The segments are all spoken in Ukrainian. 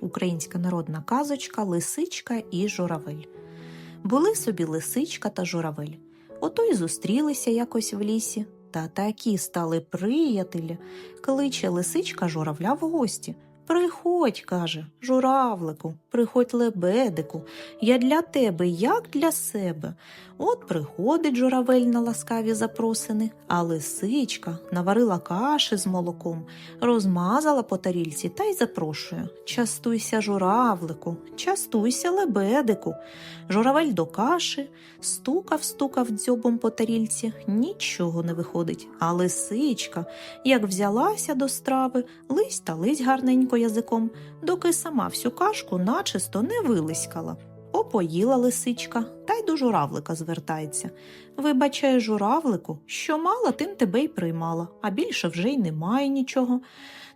Українська народна казочка Лисичка і журавель. Були собі лисичка та журавель. Ото й зустрілися якось в лісі, та такі стали приятелі. Кличе лисичка журавля в гості. Приходь, каже, журавлику, приходь лебедику, я для тебе, як для себе. От приходить журавель на ласкаві запросини, а лисичка наварила каші з молоком, розмазала по тарільці та й запрошує. Частуйся, журавлику, частуйся, лебедику. Журавель до каші, стукав, стукав дзьобом по тарільці, нічого не виходить. А лисичка, як взялася до страви, лись та лись гарненько язиком, доки сама всю кашку начисто не вилискала. Опоїла лисичка та й до журавлика звертається. Вибачай, журавлику, що мала, тим тебе й приймала, а більше вже й немає нічого.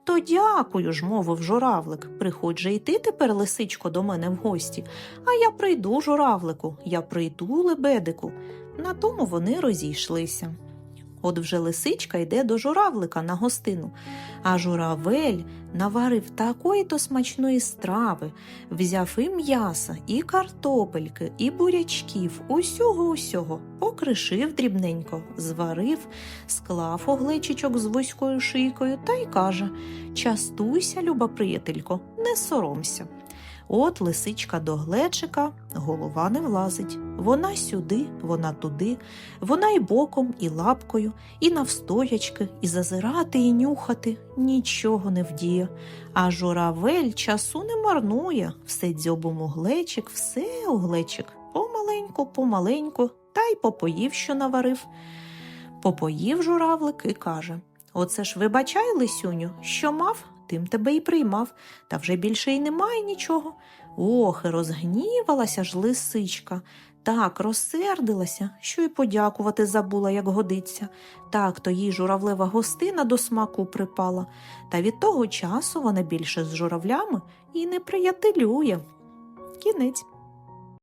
То дякую ж, мовив журавлик. Приходь же й ти тепер, лисичко, до мене в гості. А я прийду, журавлику, я прийду, лебедику. На тому вони розійшлися. От вже лисичка йде до журавлика на гостину, а журавель наварив такої то смачної страви, взяв і м'яса, і картопельки, і бурячків, усього усього, покришив дрібненько, зварив, склав оглечичок з вузькою шийкою та й каже Частуйся, люба приятелько, не соромся. От лисичка до глечика, голова не влазить. Вона сюди, вона туди, вона й боком, і лапкою, і навстоячки, і зазирати, і нюхати нічого не вдіє. А журавель часу не марнує, все дзьобом у глечик, все у глечик, помаленьку, помаленьку, та й попоїв, що наварив. Попоїв журавлик і каже Оце ж вибачай, лисюню, що мав, тим тебе і приймав, та вже більше й немає нічого. Ох, і розгнівалася ж лисичка. Так розсердилася, що й подякувати забула, як годиться. Так то їй журавлева гостина до смаку припала, та від того часу вона більше з журавлями і не приятелює. Кінець.